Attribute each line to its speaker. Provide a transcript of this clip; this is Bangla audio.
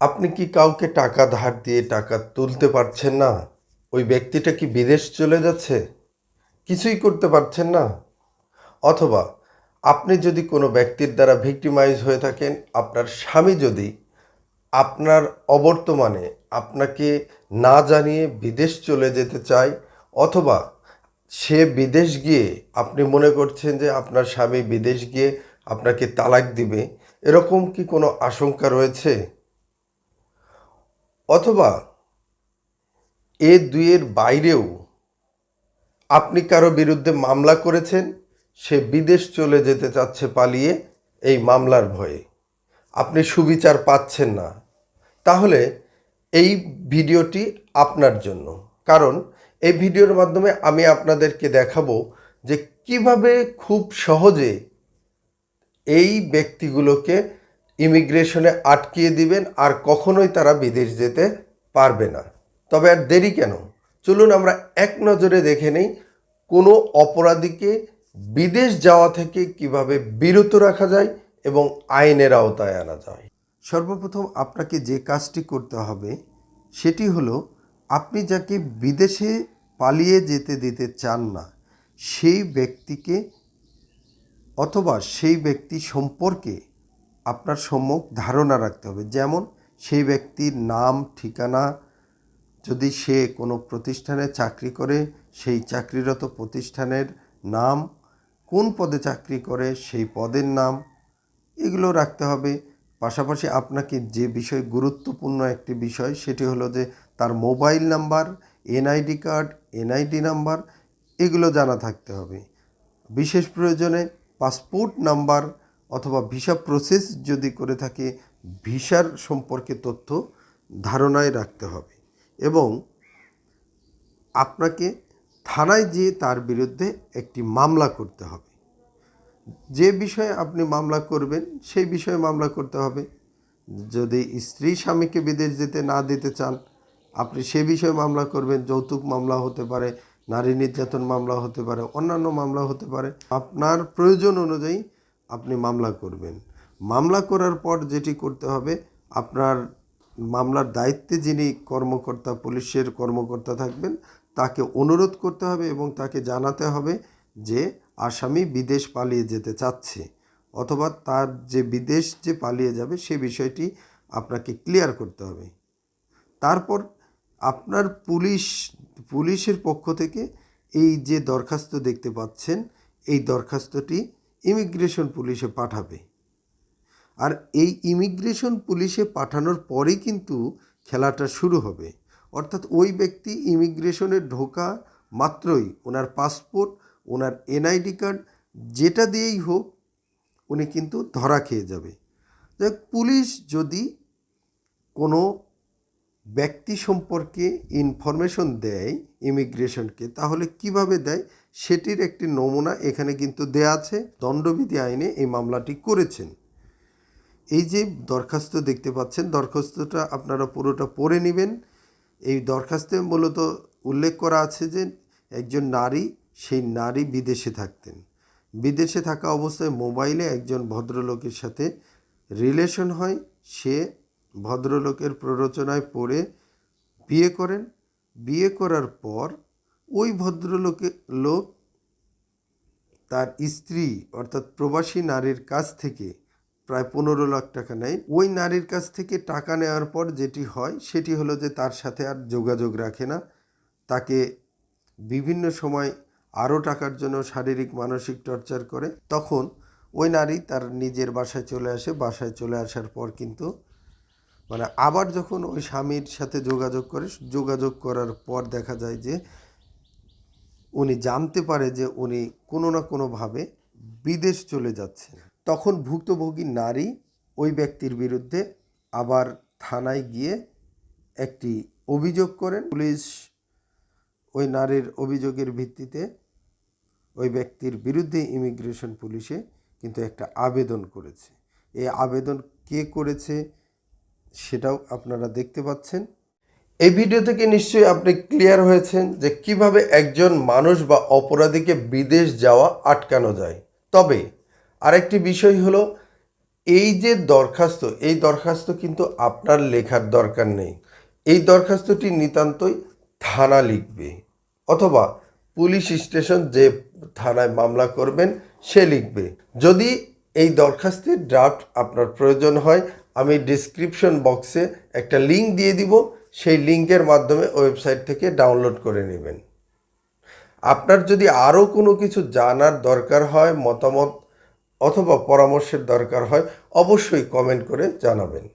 Speaker 1: আপনি কি কাউকে টাকা ধার দিয়ে টাকা তুলতে পারছেন না? ওই ব্যক্তিটা কি বিদেশ চলে যাচ্ছে? কিছুই করতে পারছেন না? অথবা আপনি যদি কোনো ব্যক্তির দ্বারা ভিক্টিমাইজ হয়ে থাকেন, আপনার স্বামী যদি আপনার অবর্তমানে আপনাকে না জানিয়ে বিদেশ চলে যেতে চায়, অথবা সে বিদেশ গিয়ে আপনি মনে করছেন যে আপনার স্বামী বিদেশ গিয়ে আপনাকে তালাক দিবে, এরকম কি কোনো আশঙ্কা রয়েছে? অথবা এ দুইয়ের বাইরেও আপনি কারও বিরুদ্ধে মামলা করেছেন, সে বিদেশ চলে যেতে চাচ্ছে পালিয়ে এই মামলার ভয়ে। আপনি সুবিচার পাচ্ছেন না। তাহলে এই ভিডিওটি আপনার জন্য। কারণ এই ভিডিওর মাধ্যমে আমি আপনাদেরকে দেখাবো যে কীভাবে খুব সহজে এই ব্যক্তিগুলোকে ইমিগ্রেশনে আটকিয়ে দিবেন আর কখনোই তারা বিদেশ যেতে পারবে না। তবে আর দেরি কেন? চলুন আমরা এক নজরে দেখে নেই কোনো অপরাধীকে বিদেশ যাওয়া থেকে কীভাবে বিরত রাখা যায় এবং আইনের আওতায় আনা যায়। সর্বপ্রথম আপনাকে যে কাজটি করতে হবে সেটি হলো, আপনি যাকে বিদেশে পালিয়ে যেতে দিতে চান না, সেই ব্যক্তিকে অথবা সেই ব্যক্তি সম্পর্কে আপনার সম্মুখ ধারণা রাখতে হবে। যেমন, সেই ব্যক্তির নাম, ঠিকানা, যদি সে কোনো প্রতিষ্ঠানে চাকরি করে, সেই চাকরিরত প্রতিষ্ঠানের নাম, কোন পদে চাকরি করে, সেই পদের নাম, এগুলো রাখতে হবে। পাশাপাশি আপনাকে যে বিষয় গুরুত্বপূর্ণ একটি বিষয়, সেটি হলো যে তার mobile number, NID card, NID number, এগুলো জানা থাকতে হবে। বিশেষ প্রয়োজনে পাসপোর্ট নাম্বার অথবা ভিসা প্রসেস যদি করে থাকে, ভিসার সম্পর্কে তথ্য ধারণায় রাখতে হবে এবং আপনাকে থানায় যেয়ে তার বিরুদ্ধে একটি মামলা করতে হবে। যে বিষয়ে আপনি মামলা করবেন, সেই বিষয়ে মামলা করতে হবে। যদি স্ত্রী স্বামীকে বিদেশ যেতে না দিতে চান, আপনি সে বিষয়ে মামলা করবেন। যৌতুক মামলা হতে পারে, নারী নির্যাতন মামলা হতে পারে, অন্যান্য মামলা হতে পারে। আপনার প্রয়োজন অনুযায়ী আপনি মামলা করবেন। মামলা করার পর যেটি করতে হবে, আপনার মামলার দায়িত্বে যিনি কর্মকর্তা, পুলিশের কর্মকর্তা থাকবেন, তাকে অনুরোধ করতে হবে এবং তাকে জানাতে হবে যে আসামি বিদেশ পালিয়ে যেতে চাচ্ছে অথবা তার যে বিদেশ যে পালিয়ে যাবে সে বিষয়টি আপনাকে ক্লিয়ার করতে হবে। তারপর আপনার পুলিশ, পুলিশের পক্ষ থেকে এই যে দরখাস্ত দেখতে পাচ্ছেন, এই দরখাস্তটি ইমিগ্রেশন পুলিশে পাঠাবে। আর এই ইমিগ্রেশন পুলিশে পাঠানোর পরেই কিন্তু খেলাটা শুরু হবে। অর্থাৎ ওই ব্যক্তি ইমিগ্রেশনে ঢোকা মাত্রই ওনার পাসপোর্ট, ওনার এনআইডি কার্ড, যেটা দিয়েই হোক, উনি কিন্তু ধরা খেয়ে যাবে। পুলিশ যদি কোনো ব্যক্তি সম্পর্কে ইনফরমেশন দেয় ইমিগ্রেশনকে তাহলে কীভাবে দেয়? সেটির একটি নমুনা এখানে কিন্তু দেয়া আছে, দণ্ডবিধি আইনে এই মামলাটি করেছেন। এই যে দরখাস্ত দেখতে পাচ্ছেন, দরখাস্তটা আপনারা পুরোটা পড়ে নেবেন। এই দরখাস্তে মূলত উল্লেখ করা আছে যে একজন নারী, সেই নারী বিদেশে থাকতেন। বিদেশে থাকা অবস্থায় মোবাইলে একজন ভদ্রলোকের সাথে রিলেশন হয়, সে ভদ্রলোকের প্ররোচনায় পড়ে বিয়ে করেন। বিয়ে করার পর ওই ভদ্রলোকে লোক তার স্ত্রী, অর্থাৎ প্রবাসী নারীর কাছ থেকে প্রায় পনেরো লাখ টাকা নেয়। ওই নারীর কাছ থেকে টাকা নেওয়ার পর যেটি হয়, সেটি হলো যে তার সাথে আর যোগাযোগ রাখে না। তাকে বিভিন্ন সময় আরও টাকার জন্য শারীরিক, মানসিক টর্চার করে। তখন ওই নারী তার নিজের বাসায় চলে আসে। বাসায় চলে আসার পর কিন্তু মানে আবার যখন ওই স্বামীর সাথে যোগাযোগ করে, যোগাযোগ করার পর দেখা যায় যে উনি জানতে পারে যে উনি কোনো না কোনোভাবে বিদেশ চলে যাচ্ছেন। তখন ভুক্তভোগী নারী ওই ব্যক্তির বিরুদ্ধে আবার থানায় গিয়ে একটি অভিযোগ করেন। পুলিশ ওই নারীর অভিযোগের ভিত্তিতে ওই ব্যক্তির বিরুদ্ধে ইমিগ্রেশন পুলিশে কিন্তু একটা আবেদন করেছে। এই আবেদন কে করেছে? সেটাও আপনারা দেখতে পাচ্ছেন। এই ভিডিও থেকে নিশ্চয়ই আপনি ক্লিয়ার হয়েছেন যে কীভাবে একজন মানুষ বা অপরাধীকে বিদেশ যাওয়া আটকানো যায়। তবে আরেকটি বিষয় হলো, এই যে দরখাস্ত, এই দরখাস্ত কিন্তু আপনার লেখার দরকার নেই। এই দরখাস্তটি নিতান্তই থানা লিখবে অথবা পুলিশ স্টেশন যে থানায় মামলা করবেন সে লিখবে। যদি এই দরখাস্তের ড্রাফট আপনার প্রয়োজন হয় আমি ডিসক্রিপশন বক্সে একটা লিঙ্ক দিয়ে দিব। সেই লিঙ্কের মাধ্যমে ওয়েবসাইট থেকে ডাউনলোড করে নেবেন। আপনার যদি আরও কোনো কিছু জানার দরকার হয়, মতামত অথবা পরামর্শের দরকার হয়, অবশ্যই কমেন্ট করে জানাবেন।